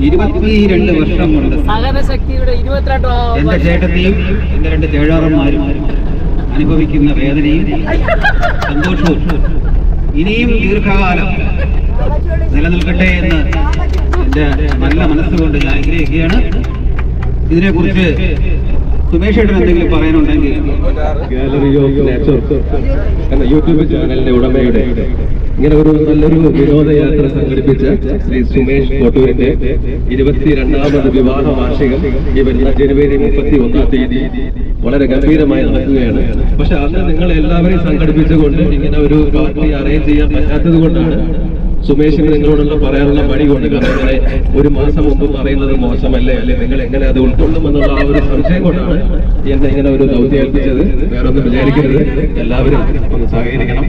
വർഷമായി ഇരുപത്തിരണ്ട് വർഷം കൊണ്ട് എന്റെ ചേട്ടത്തിയും എന്റെ രണ്ട് ചേഴാറന്മാരും അനുഭവിക്കുന്ന വേദനയും സന്തോഷവും ഇനിയും ദീർഘകാലം നിലനിൽക്കട്ടെ എന്ന് എന്റെ നല്ല മനസ്സുകൊണ്ട് ഞാൻ ആഗ്രഹിക്കുകയാണ്. ഇതിനെക്കുറിച്ച് എന്തെങ്കിലും പറയാനുണ്ടെങ്കിൽ ഗാലറി ഓഫ് എന്ന യൂട്യൂബ് ചാനലിന്റെ ഉടമയുടെ ഇങ്ങനെ ഒരു നല്ലൊരു വിനോദയാത്ര സംഘടിപ്പിച്ച ശ്രീ സുമേഷ് കോട്ടൂരിന്റെ ഇരുപത്തിരണ്ടാമത് വിവാഹ വാർഷികം ഈ വരുന്ന ജനുവരി മുപ്പത്തി ഒന്നാം തീയതി വളരെ ഗംഭീരമായി നടക്കുകയാണ്. പക്ഷെ അന്ന് നിങ്ങൾ എല്ലാവരെയും സംഘടിപ്പിച്ചുകൊണ്ട് ഇങ്ങനെ ഒരു പാർട്ടി അറേഞ്ച് ചെയ്യാൻ പറ്റാത്തത് കൊണ്ടാണ് സുമേഷിന് നിങ്ങളോടുള്ള പറയാനുള്ള പണി കൊണ്ട് കാരണം ഒരു മാസം മുമ്പ് പറയുന്നത് മോശമല്ലേ? അല്ലെ നിങ്ങൾ എങ്ങനെ അത് ഉൾക്കൊള്ളുമെന്നുള്ള ആ ഒരു സംശയം കൊണ്ടാണ് എന്നെ ഇങ്ങനെ ഒരു ദൗത്യം ഏൽപ്പിച്ചത്. വേറെ ഒന്നും വിചാരിക്കരുത്. എല്ലാവരും ഒന്ന് സഹകരിക്കണം.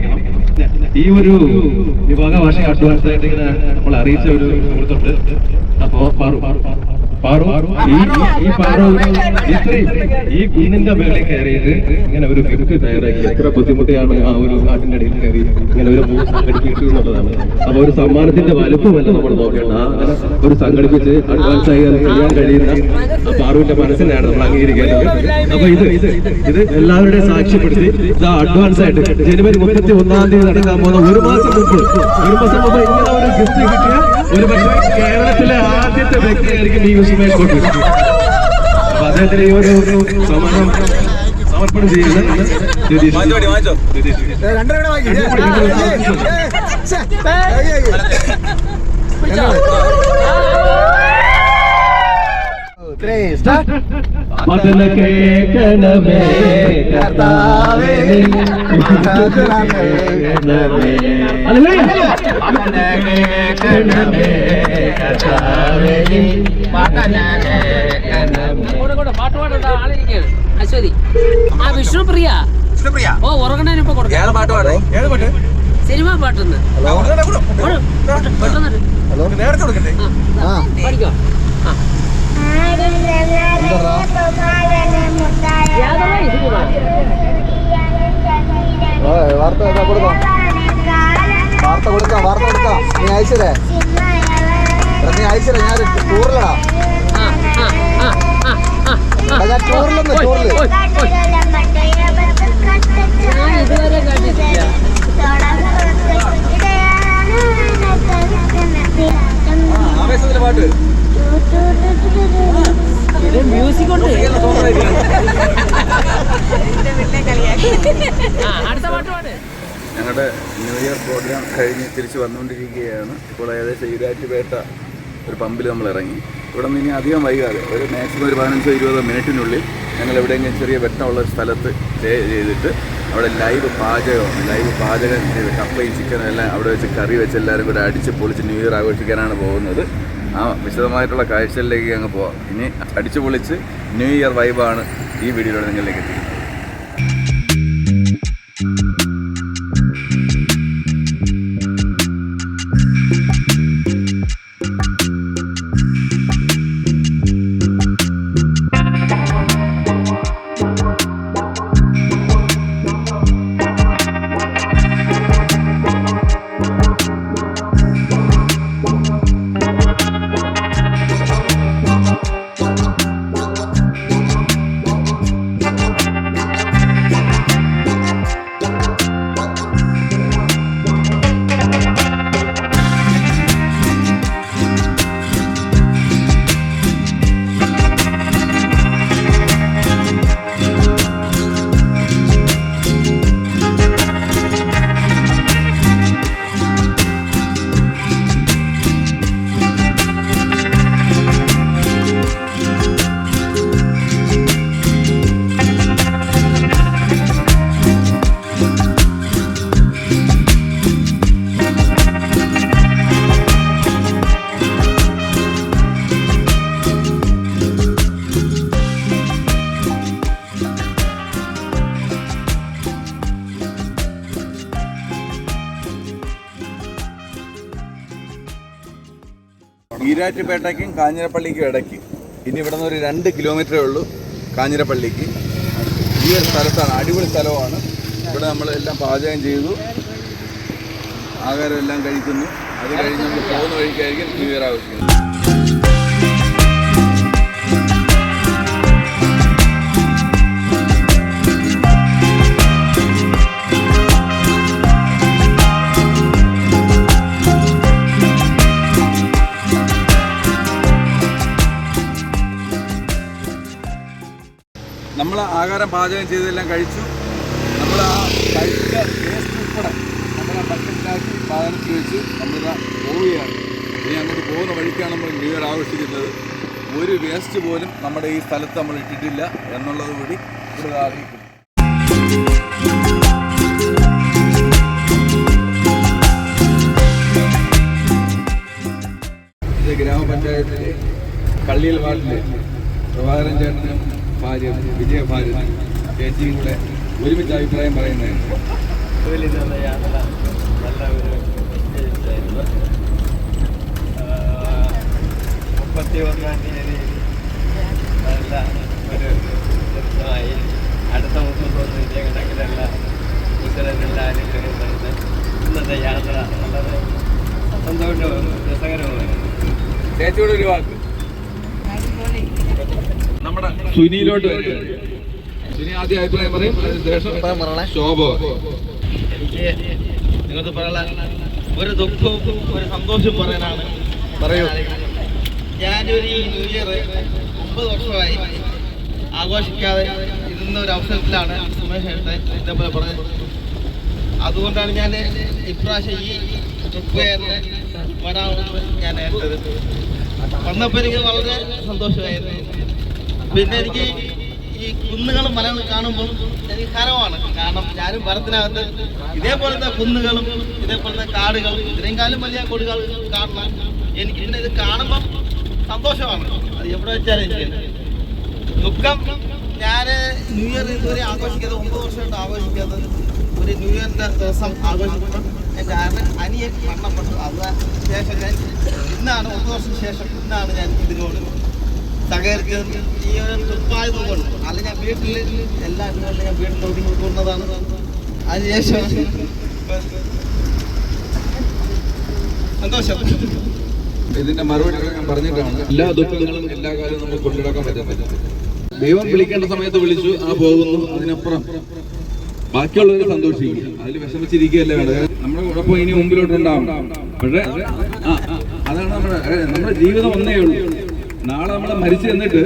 ഈ ഒരു വിഭാഗ ഭാഷ അഡ്വാൻസ് ആയിട്ട് ഇങ്ങനെ നമ്മൾ അറിയിച്ച ഒരു സുഹൃത്തുണ്ട്. അപ്പോ പാറു. പാറു ഈ ഈ പാറു ഇത്രയും ഈ കുന്നിന്റെ മേളിൽ കയറിയിട്ട് ഇങ്ങനെ ഒരു ഗിഫ്റ്റ് തയ്യാറാക്കി. എത്ര ബുദ്ധിമുട്ടിയാണ് ആ ഒരു കാട്ടിന്റെ ഇടയിൽ കയറി ഇങ്ങനെ ഒരു മൂവ് സംഘടിപ്പിച്ചു എന്നുള്ളതാണ്. അപ്പൊ ഒരു സമ്മാനത്തിന്റെ വലുപ്പമല്ല നമ്മൾ നോക്കേണ്ട ആ ഒരു സംഘടിപ്പിച്ച് അഡ്വാൻസ് ആയി ചെയ്യാൻ കഴിയുന്ന ആ പാറുവിന്റെ മനസ്സിനെയാണ് നമ്മൾ അംഗീകരിക്കേണ്ടത്. അപ്പൊ ഇത് ഇത് ഇത് എല്ലാവരുടെയും സാക്ഷ്യപ്പെടുത്തി ഇത് അഡ്വാൻസ് ആയിട്ട് ജനുവരി മുപ്പത്തി ഒന്നാം തീയതി നടക്കാൻ പോകുന്ന ഒരു മാസം മുമ്പ് ഒരു മാസം മുമ്പ് ഇങ്ങനെ ഒരു ഗിഫ്റ്റ് കിട്ടിയ ഒരു പക്ഷേ കേരളത്തിലെ ആദ്യത്തെ വ്യക്തിയായിരിക്കും ഈ സുമേഷ് കോട്ടൂർ അപ്പൊ അദ്ദേഹത്തിന് ഈ ഒരു ഒരു സമ്മാനം സമർപ്പണം ചെയ്യുന്നത് രതീഷ്. രതീഷ്. മദന കേൾക്കണമേ കർത്താവേ കേൾക്കണമേ മദന കേൾക്കണമേ കർത്താവേ കൂടെ കൂടെ പാട്ട് പാടേണ്ട ആളിരിക്കുകയാണ് അശ്വതി ആ വിഷ്ണുപ്രിയ ഓ ഉറങ്ങണ ഇപ്പൊ കൊടുക്കാം സിനിമ പാട്ടൊന്ന് പെട്ടെന്ന് പഠിക്കോ. ആ. വാർത്ത ഏതാ കൊടുക്കാം വാർത്ത കൊടുക്കാം വാർത്ത കൊടുക്കാം. നീ അയച്ചതേ? നീ അയച്ചതേ? ഞാൻ ടൂറിലടാ ആ ആ ആ ആ ആ ആ ഞാൻ ടൂറിലെന്ന് ടൂറിൽ ആവേശത്തിലെ പാട്ട്. മ്യൂസിക് ഉണ്ട് ആ അടുത്ത പാട്ട് പാട്. ഞങ്ങളുടെ ന്യൂ ഇയർ പ്രോഗ്രാം കഴിഞ്ഞ് തിരിച്ച് വന്നുകൊണ്ടിരിക്കുകയാണ്. ഇപ്പോൾ ഏകദേശം ഈരാറ്റുപേട്ട ഒരു പമ്പിൽ നമ്മൾ ഇറങ്ങി. ഇവിടെ നിന്ന് ഇനി അധികം വൈകാതെ ഒരു മാക്സിമം ഒരു പതിനഞ്ചോ ഇരുപതോ മിനിറ്റിനുള്ളിൽ ഞങ്ങൾ എവിടെയെങ്കിലും ചെറിയ വെട്ടമുള്ള സ്ഥലത്ത് സ്റ്റേ ചെയ്തിട്ട് അവിടെ ലൈവ് പാചകമാണ്. ലൈവ് പാചകം ചെയ്ത് കപ്പയും ചിക്കനും എല്ലാം അവിടെ വെച്ച് കറി വെച്ച് എല്ലാവരും കൂടെ അടിച്ച് പൊളിച്ച് ന്യൂ ഇയർ ആഘോഷിക്കാനാണ് പോകുന്നത്. ആ വിശദമായിട്ടുള്ള കാഴ്ചകളിലേക്ക് അങ്ങ് പോവാം. ഇനി അടിച്ച് പൊളിച്ച് ന്യൂ ഇയർ വൈബാണ് ഈ വീഡിയോയിലൂടെ നിങ്ങളിലേക്ക് എത്തിക്കുന്നത്. ഈരാറ്റുപേട്ടയ്ക്കും കാഞ്ഞിരപ്പള്ളിക്കും ഇടയ്ക്ക്. ഇനി ഇവിടെ നിന്ന് ഒരു രണ്ട് കിലോമീറ്ററേ ഉള്ളൂ കാഞ്ഞിരപ്പള്ളിക്ക്. ഈ ഒരു സ്ഥലത്താണ് അടിപൊളി സ്ഥലമാണ്. ഇവിടെ നമ്മൾ എല്ലാം പാചകം ചെയ്തു. ആഹാരം എല്ലാം കഴിക്കുന്നു. അത് കഴിഞ്ഞ് നമ്മൾ പോകുന്ന വഴിക്കായിരിക്കും ന്യൂ ഇയർ ആഘോഷിക്കുന്നത്. ആഹാരം പാചകം ചെയ്തെല്ലാം കഴിച്ചു. നമ്മൾ ആ കഴിച്ച വേസ്റ്റ് ഉൾപ്പെടെ നമ്മൾ ആ പാചകത്തിൽ വെച്ച് നമ്മളിതാ പോവുകയാണ് ഇനി അങ്ങോട്ട് പോകുന്ന വഴിക്കാണ് നമ്മൾ ന്യൂ ഇയർ ആഘോഷിക്കുന്നത്. ഒരു വേസ്റ്റ് പോലും നമ്മുടെ ഈ സ്ഥലത്ത് നമ്മൾ ഇട്ടിട്ടില്ല എന്നുള്ളത് കൂടി ഇവിടെ ഗ്രാമപഞ്ചായത്തിലെ കള്ളിയൽ വാർഡിലെ പ്രഭാകരൻ ചേട്ടനും ഭാര്യ വിജയ ഭാര്യ ചേച്ചിയും കൂടെ ഒരുമിച്ച് അഭിപ്രായം പറയുന്നതാണ്. ജോലി യാത്ര നല്ല ഒരു മുപ്പത്തി ഒന്നാം തീയതി നല്ല ഒരു ദിവസമായി അടുത്ത മുപ്പത്തൊന്ന് കുശലങ്ങളുടെ അനുഗ്രഹങ്ങളുണ്ട് ഇന്നത്തെ യാത്ര വളരെ സന്തോഷവും രസകരവുമായിരുന്നു ചേച്ചിയോട് ഒരു വാക്ക്. നമ്മുടെ സുനിയിലോട്ട്. സുനി ആദ്യം അഭിപ്രായം പറയും അതിനുശേഷം ശോഭ എനിക്ക് നിങ്ങൾക്ക് പറയാനുള്ള ഒരു ദുഃഖവും ഒരു സന്തോഷവും പറയാനാണ് പറയൂ. ഞാനൊരു ന്യൂ ഇയർ ഒമ്പത് വർഷമായി ആഘോഷിക്കാതെ ഇരുന്ന ഒരു അവസരത്തിലാണ് സുമേഷ് ഇതേപോലെ പറഞ്ഞത്. അതുകൊണ്ടാണ് ഞാൻ ഇപ്രാവശ്യം ഈ ട്രിപ്പ് വരാമെന്ന് ഞാൻ ഏറ്റത് വന്നപ്പോൾ എനിക്ക് വളരെ സന്തോഷമായിരുന്നു. പിന്നെ എനിക്ക് ഈ കുന്നുകളും മലകളും കാണുമ്പോൾ എനിക്ക് ഹരമാണ് കാരണം ഞാനും ഭരത്തിനകത്ത് ഇതേപോലത്തെ കുന്നുകളും ഇതേപോലത്തെ കാടുകളും ഇതിനേക്കാളും വലിയ കൊടുകൾ കാണണം എനിക്ക് പിന്നെ ഇത് കാണുമ്പം സന്തോഷമാണ്. അത് എവിടെ വെച്ചാലും എനിക്ക് ദുഃഖം ഞാൻ ന്യൂ ഇയർ ഇതുവരെ ആഘോഷിക്കാതെ ഒമ്പത് വർഷമായിട്ട് ആഘോഷിക്കാതെ ഒരു ന്യൂ ഇയറിന്റെ ദിവസം ആഘോഷിക്കുമ്പോൾ എന്റെ ആരുടെ അനിയൻ മരണപ്പെട്ടു. അത് ശേഷം ഞാൻ ഇന്നാണ് ഒമ്പത് വർഷം ശേഷം ഇന്നാണ് ഞാൻ ഇതിനോട് സഹകരിച്ചത് ഈ ഒരു ട്രിപ്പായത് കൊണ്ട്. അല്ല ഞാൻ വീട്ടിൽ എല്ലാ അനുഭവങ്ങളും ഞാൻ വീട്ടിൽ ഒതുങ്ങി അതിനുശേഷം സന്തോഷം. ഇതിന്റെ മറുപടി ഞാൻ പറഞ്ഞിട്ടാണ്. എല്ലാ ദുഃഖങ്ങളും എല്ലാ കാലവും നമുക്ക് കൊണ്ടുനടക്കാൻ പറ്റത്തില്ല ദൈവം വിളിക്കേണ്ട സമയത്ത് വിളിച്ചു ആ പോകുന്നു അതിനപ്പുറം. ബാക്കിയുള്ളവരെ സന്തോഷിക്കുക അതിൽ വിഷമിച്ചിരിക്കുകയല്ലേ വേണ്ടത്? നമ്മുടെ കുഴപ്പം ഇനി മുമ്പിലോട്ടുണ്ടാവും പക്ഷേ അതാണ് നമ്മുടെ നമ്മുടെ ജീവിതം ഒന്നേ ഉള്ളൂ. നാളെ നമ്മളെ മരിച്ചു എന്നിട്ട്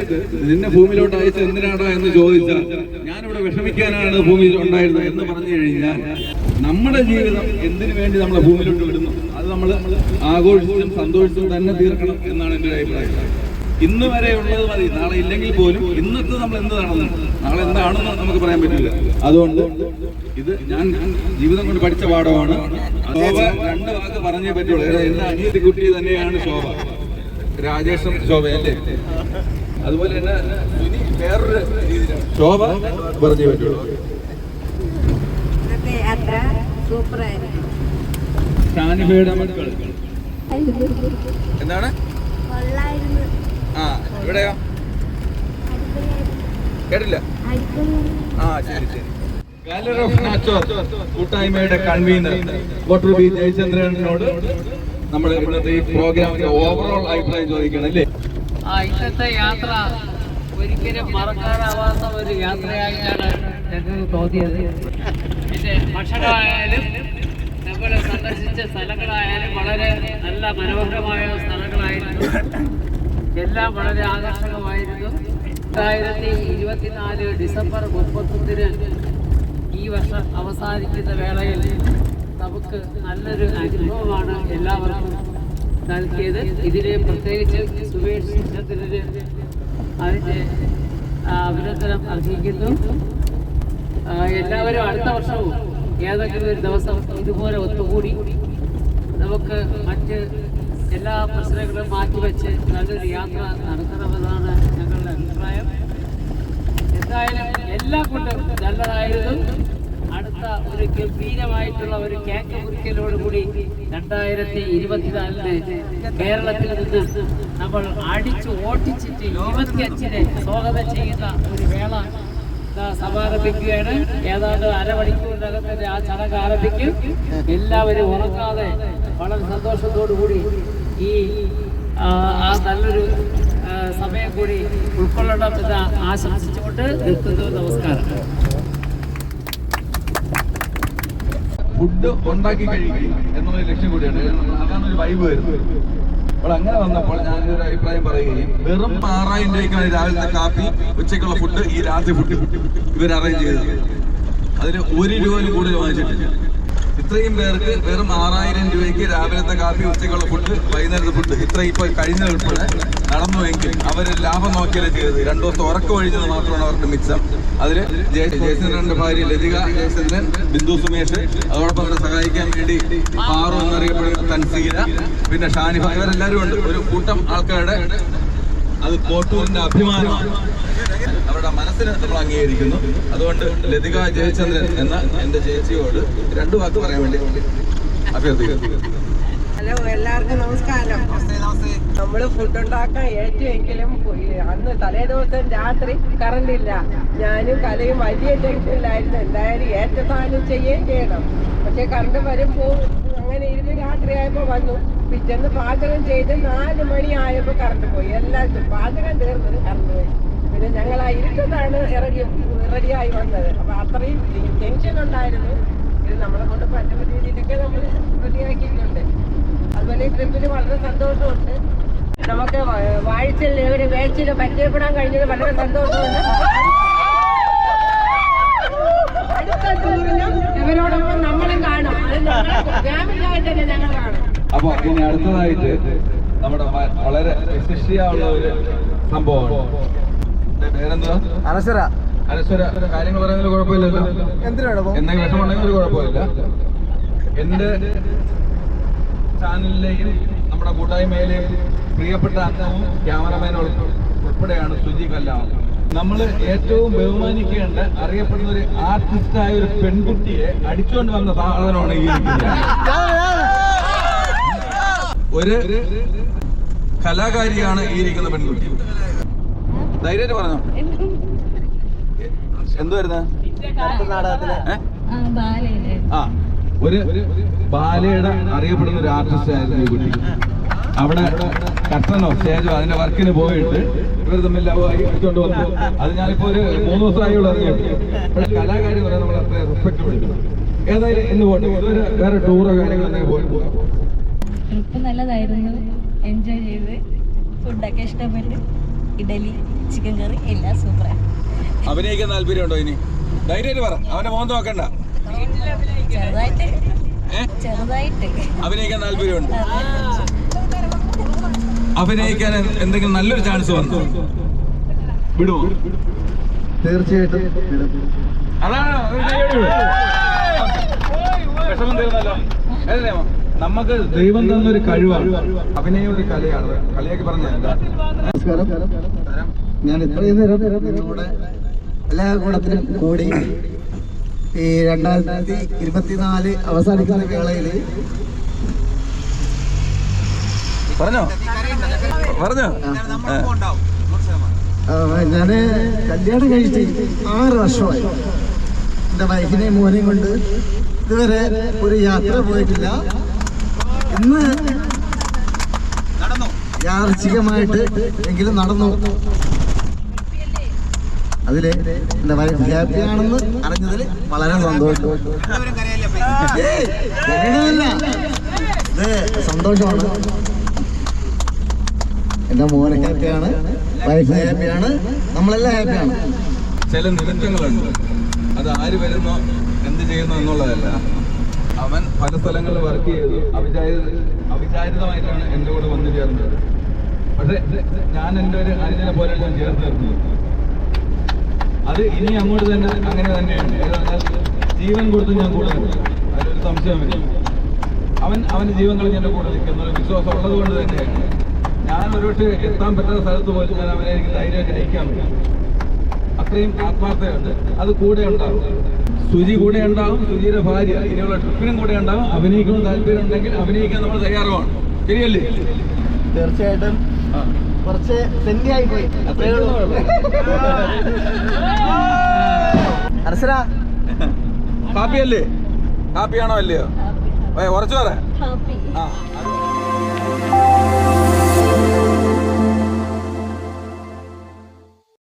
നിന്നെ ഭൂമിയിലോട്ട് അയച്ച് എന്തിനാടാ എന്ന് ചോദിച്ചാൽ ഞാനിവിടെ വിഷമിക്കാനാണ് ഭൂമിയിൽ ഉണ്ടായിരുന്നത് എന്ന് പറഞ്ഞു കഴിഞ്ഞാൽ നമ്മുടെ ജീവിതം എന്തിനു വേണ്ടി നമ്മളെ ഭൂമിയിലോട്ട് വിടുന്നു? അത് നമ്മൾ ആഘോഷിച്ചും സന്തോഷിച്ചും തന്നെ തീർക്കണം എന്നാണ് എന്റെ അഭിപ്രായം. ഇന്ന് വരെ ഉള്ളത് മതി. നാളെ ഇല്ലെങ്കിൽ പോലും ഇന്നത്തെ നമ്മൾ എന്ത് നടന്നു നാളെ എന്താണെന്ന് നമുക്ക് പറയാൻ പറ്റില്ല. അതുകൊണ്ട് ഇത് ഞാൻ ജീവിതം കൊണ്ട് പഠിച്ച പാഠമാണ്. ശോഭ രണ്ട് വാക്ക് പറഞ്ഞേ പറ്റുള്ളൂ. എന്റെ അനിയത്തി കുട്ടി തന്നെയാണ് ശോഭ. രാജേഷും ശോഭ അല്ലേ? അതുപോലെ തന്നെ സുനി വേറൊരു രീതിയിലാണ് ശോഭ പറഞ്ഞേ പറ്റുള്ളൂ. ഷാനിഫയുടെ മക്കൾ. എന്താണ്? ആ എവിടെയോ? കേട്ടില്ല. ആ ശരി ശരി. ഗാലറി ഓഫ് നാച്ചോ കൂട്ടായ്മയുടെ കൺവീനർ ഡോക്ടർ ബി ജയചന്ദ്രനോട് നമ്മൾ ഇന്നത്തെ ഈ പ്രോഗ്രാമിന്റെ ഓവറോൾ അഭിപ്രായം ചോദിക്കണം അല്ലേ? ആ ഇന്നത്തെ യാത്ര ഒരിക്കലും മറക്കാനാവാത്ത ഒരു യാത്രയായിട്ടാണ് ഞങ്ങൾക്ക് തോന്നിയത്. പിന്നെ ഭക്ഷണമായാലും നമ്മൾ സന്ദർശിച്ച സ്ഥലങ്ങളായാലും വളരെ നല്ല മനോഹരമായ സ്ഥലങ്ങളായിരുന്നു. എല്ലാം വളരെ ആകർഷകമായിരുന്നു. രണ്ടായിരത്തി ഇരുപത്തിനാല് ഡിസംബർ മുപ്പത്തൊന്നിന് ഈ വർഷം അവസാനിക്കുന്ന വേളയിൽ നമുക്ക് നല്ലൊരു അനുഭവമാണ് എല്ലാവർക്കും നൽകിയത്. ഇതിനെ പ്രത്യേകിച്ച് സുവേഷ് സിംഹത്തിന് അതിന്റെ അഭിനന്ദനം അർഹിക്കുന്നു. എല്ലാവരും അടുത്ത വർഷവും ഏതെങ്കിലും ഒരു ദിവസം ഇതുപോലെ ഒത്തുകൂടി നമുക്ക് മറ്റ് എല്ലാ പ്രശ്നങ്ങളും മാറ്റിവെച്ച് നല്ലൊരു യാത്ര നടത്തണമെന്നാണ് ഞങ്ങളുടെ അഭിപ്രായം. എന്തായാലും എല്ലാം കൊണ്ടും നല്ലതായിരുന്നു. അടുത്ത ഒരു ഗംഭീരമായിട്ടുള്ള ഒരു കേക്ക് മുറിക്കലോടുകൂടി രണ്ടായിരത്തി ഇരുപത്തിനാലിന് കേരളത്തിൽ നിന്ന് നമ്മൾ അടിച്ചു ഓട്ടിച്ചിട്ട് അച്ഛനെ സ്വാഗതം ചെയ്യുന്ന ഒരു വേള സമാരംഭിക്കുകയാണ് ഏതാണ്ട് അരമണിക്കൂറിനകത്ത് ആ ചടങ്ങ് ആരംഭിക്കും. എല്ലാവരും ഉറങ്ങാതെ വളരെ സന്തോഷത്തോടു കൂടി ഈ ആ നല്ലൊരു സമയം കൂടി ഉൾക്കൊള്ളണം എന്ന് ആശംസിച്ചുകൊണ്ട് നിർത്തുന്നു. നമസ്കാരം. ഫുഡ് ഉണ്ടാക്കി കഴിക്കുക എന്നുള്ളൊരു ലക്ഷ്യം കൂടിയാണ്. അതാണ് ഒരു വൈബ് വരുന്നത്. അപ്പോൾ അങ്ങനെ വന്നപ്പോൾ ഞാൻ ഒരു അഭിപ്രായം പറയുകയും വെറും ആറായിരം രൂപയ്ക്കാണ് രാവിലത്തെ കാപ്പി ഉച്ചയ്ക്കുള്ള ഫുഡ് ഈ രാത്രി ഫുഡ് ഇവർ അറേഞ്ച് ചെയ്തത്. അതിന് ഒരു രൂപയിൽ കൂടുതൽ വാങ്ങിച്ചിട്ടില്ല. ഇത്രയും പേർക്ക് വെറും ആറായിരം രൂപയ്ക്ക് രാവിലത്തെ കാപ്പി ഉച്ചയ്ക്കുള്ള ഫുഡ് വൈകുന്നേരത്തെ ഫുഡ് ഇത്രയും ഇപ്പോൾ കഴിഞ്ഞ ഉൾപ്പെടെ നടന്നുവെങ്കിൽ അവർ ലാഭം നോക്കിയാലേ ചെയ്തത്. രണ്ടു ദിവസം ഉറക്കം ഒഴിഞ്ഞത് മാത്രമാണ് അവർക്ക് മിച്ചം. അതിൽ ജയചന്ദ്രന്റെ ഭാര്യ ലതിക ജയചന്ദ്രൻ ബിന്ദു സുമേഷ് അതോടൊപ്പം അവരെ സഹായിക്കാൻ വേണ്ടി പാറു എന്നറിയപ്പെടുന്ന തൻസീല പിന്നെ ഷാനിഫ ഇവരെല്ലാവരും ഉണ്ട്. ഒരു കൂട്ടം ആൾക്കാരുടെ അത് കോട്ടൂരിന്റെ അഭിമാനമാണ് അവരുടെ മനസ്സിന് നമ്മൾ അംഗീകരിക്കുന്നു. അതുകൊണ്ട് ലതിക ജയചന്ദ്രൻ എന്ന എന്റെ ചേച്ചിയോട് രണ്ടു വാക്ക് പറയാൻ വേണ്ടി അഭ്യർത്ഥിക്കുന്നു. ഹലോ എല്ലാവർക്കും നമസ്കാരം. നമ്മൾ ഫുഡ് ഉണ്ടാക്കാൻ ഏറ്റുമെങ്കിലും പോയി. അന്ന് തലേ ദിവസം രാത്രി കറണ്ട് ഇല്ല. ഞാനും കലയും വലിയ ടെൻഷനിലായിരുന്നു എന്തായാലും ഏറ്റസാധനം ചെയ്യുകയും ചെയ്യണം. പക്ഷെ കറണ്ട് വരുമ്പോൾ അങ്ങനെ ഇരുന്ന് രാത്രിയായപ്പോ വന്നു. പിറ്റേന്ന് പാചകം ചെയ്ത് നാല് മണിയായപ്പോ കറണ്ട് പോയി. എല്ലാവർക്കും പാചകം തീർന്നത് കറണ്ട് പോയി. പിന്നെ ഞങ്ങൾ ആ ഇരുട്ടത്താണ് ഇറങ്ങി റെഡിയായി വന്നത്. അപ്പൊ അത്രയും ടെൻഷൻ ഉണ്ടായിരുന്നു. ഇത് നമ്മളെ കൊണ്ട് പറ്റുന്ന രീതിയിലൊക്കെ നമ്മൾ റെഡിയാക്കിയിട്ടുണ്ട് അതുപോലെ ഈ ട്രിപ്പിന് വളരെ സന്തോഷമുണ്ട്. നമുക്ക് വാഴ്ചയിൽ ഒരു വേഴ്ചയിൽ പരിചയപ്പെടാൻ കഴിഞ്ഞത് വളരെ സന്തോഷമുണ്ട്. അടുത്ത ടൂറിനും ഇവരോടൊപ്പം നമ്മളും കാണും. തന്നെ ഞങ്ങൾ കാണും. അപ്പൊ ഇനി അടുത്തതായിട്ട് നമ്മുടെ വളരെ വിശിഷ്ടിയുള്ള ഒരു സംഭവമാണ്. പേരെന്താ അനശ്വര. അനശ്വര കാര്യങ്ങൾ പറയുന്നതിൽ കുഴപ്പമില്ലല്ലോ. എന്തിനാണ് എന്തെങ്കിലും വിഷമമുണ്ടെങ്കിൽ ഒരു കുഴപ്പമില്ല. എന്റെ ചാനലിലെയും നമ്മുടെ കൂട്ടായ്മയിലെയും പ്രിയപ്പെട്ട അംഗവും ക്യാമറമാനും ഉൾപ്പെടെയാണ് സുജി കല്ലാം നമ്മൾ ഏറ്റവും ബഹുമാനിക്കേണ്ട അറിയപ്പെടുന്ന ഒരു ആർട്ടിസ്റ്റായ ഒരു പെൺകുട്ടിയെ അടിച്ചുകൊണ്ട് വന്ന സാധനമാണ് ഈ ഒരു കലാകാരിയാണ് ഈ ഇരിക്കുന്ന പെൺകുട്ടി. ധൈര്യമായിട്ട് പറഞ്ഞോ. എന്തുവായിരുന്നു? ആ. ഒരു ബാലയുടെ അറിയപ്പെടുന്ന ഒരു ആർട്ടിസ്റ്റ് ആയിരുന്നു ഈ കുട്ടി. അവിടെ കട്ടനോ സ്റ്റേജോ അതിന്റെ വർക്കിന് പോയിട്ട് ഇവർ തമ്മിൽ ലവ് എടുത്തുകൊണ്ട് വന്നു. അത് ഞാനിപ്പോ ഒരു മൂന്ന് ദിവസമായി അറിഞ്ഞിട്ട് പക്ഷെ കലാകാരി പറയാൻ നമ്മൾ അത്ര റെസ്പെക്ട് കൊടുക്കണം ഏതായാലും ഇന്ന് പോട്ടെ. ഇതൊരു വേറെ ടൂറോ കാര്യങ്ങളോ എന്തെങ്കിലും പോകാം ട്രിപ്പ് നല്ലതായിരുന്നു. എൻജോയ് ചെയ്ത്. ഫുഡൊക്കെ ഇഷ്ടപ്പെട്ട്. ഇഡലി ചിക്കൻ കറി എല്ലാം സൂപ്പറാണ് അഭിനയിക്കാൻ താല്പര്യമുണ്ടോ ഇനി? ധൈര്യമായിട്ട് പറ. അവന്റെ മോൻ നോക്കണ്ട. ചെറുതായിട്ട്. ചെറുതായിട്ട്. അഭിനയിക്കാൻ താല്പര്യമുണ്ട്. അഭിനയിക്കാൻ എന്തെങ്കിലും നല്ലൊരു ചാൻസ് വന്നു? വിടുമോ തീർച്ചയായിട്ടും അതാണ്. വിഷമം തീർന്നല്ലോ. നമുക്ക് ദൈവം തന്നൊരു കഴിവാണ്. അഭിനയം ഒരു കലയാണ്. കലയൊക്കെ പറഞ്ഞതല്ല നമസ്കാരം. ഞാൻ ഇത്രയും നേരം നിങ്ങളുടെ എല്ലാ കൂടത്തിലും കൂടി ഈ രണ്ടായിരത്തി ഇരുപത്തിനാല് അവസാനിക്കുന്ന വേളയിൽ പറഞ്ഞോ? പറഞ്ഞോ? ഞാൻ കല്യാണം കഴിച്ചിട്ട് ആറ് വർഷമായി. എന്റെ വൈഫിനെയും മോനെയും കൊണ്ട് ഇതുവരെ ഒരു യാത്ര പോയിട്ടില്ല. ഇന്ന് യാദൃച്ഛികമായിട്ട് എങ്കിലും നടന്നു? അതിൽ എന്താ വൈഫ് ഹാപ്പി ആണെന്ന് അറിഞ്ഞതിൽ വളരെ സന്തോഷം. സന്തോഷമാണ്. എന്റെ മോനെ ഹാപ്പിയാണ് വൈഫ് ഹാപ്പിയാണ് നമ്മളെല്ലാം ഹാപ്പിയാണ് ചില നിമിത്തങ്ങളുണ്ട്. അത് ആര് വരുന്നോ എന്ത് ചെയ്യുന്നു എന്നുള്ളതല്ല. അവൻ പല സ്ഥലങ്ങളിൽ വർക്ക് ചെയ്തു. അവിചാരിത അവിചാരിതമായിട്ടാണ് എന്റെ കൂടെ വന്നു ചേർന്നത്. പക്ഷെ ഞാൻ എന്റെ ഒരു അനുജനെ പോലെ ഞാൻ ചേർത്ത് അത് ഇനി അങ്ങോട്ട് തന്നെ അങ്ങനെ തന്നെയാണ് ഏതായാൽ ജീവൻ കൊടുത്ത് ഞാൻ കൂടെ നിൽക്കും. അതിലൊരു സംശയമില്ല അവൻ അവന്റെ ജീവൻ കളഞ്ഞ് കൂടെ നിൽക്കുന്ന ഒരു വിശ്വാസം ഉള്ളത് കൊണ്ട് തന്നെയാണ്. ഞാൻ ഒരുപക്ഷെ എത്താൻ പറ്റാത്ത സ്ഥലത്ത് പോലും ഞാൻ അവനെ എനിക്ക് ധൈര്യമായിട്ട് നയിക്കാൻ പറ്റും. അത്രയും ആത്മാർത്ഥതയുണ്ട്. അത് കൂടെ ഉണ്ടാവും. സുജി കൂടെ ഉണ്ടാവും സുജിയുടെ ഭാര്യ ഇനിയുള്ള ട്രിപ്പിനും കൂടെ ഉണ്ടാവും. അഭിനയിക്കണം താല്പര്യം ഉണ്ടെങ്കിൽ അഭിനയിക്കാൻ നമ്മൾ തയ്യാറുമാണ്. ശരിയല്ലേ? തീർച്ചയായിട്ടും. കുറച്ച് തെന്നിയായി പോയി. ഉള്ളൂ. ഹാപ്പി അല്ലേ ഹാപ്പി ആണോ അല്ലയോ? ഏ, ഉറച്ചു പറ. ഹാപ്പി ആ.